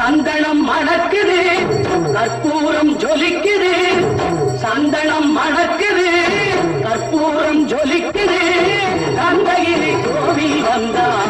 சந்தனம் மணக்குது கற்பூரம் ஜொலிக்குது. சந்தனம் மணக்குது கற்பூரம் ஜொலிக்குது. கந்தகிரி கோவில் வந்தான்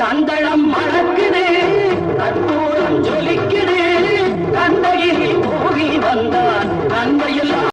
சந்தளம் மணக்குது கற்பூரம் ஜொலிக்குது. கந்தகிரி போகி வந்தான் அன்பையில்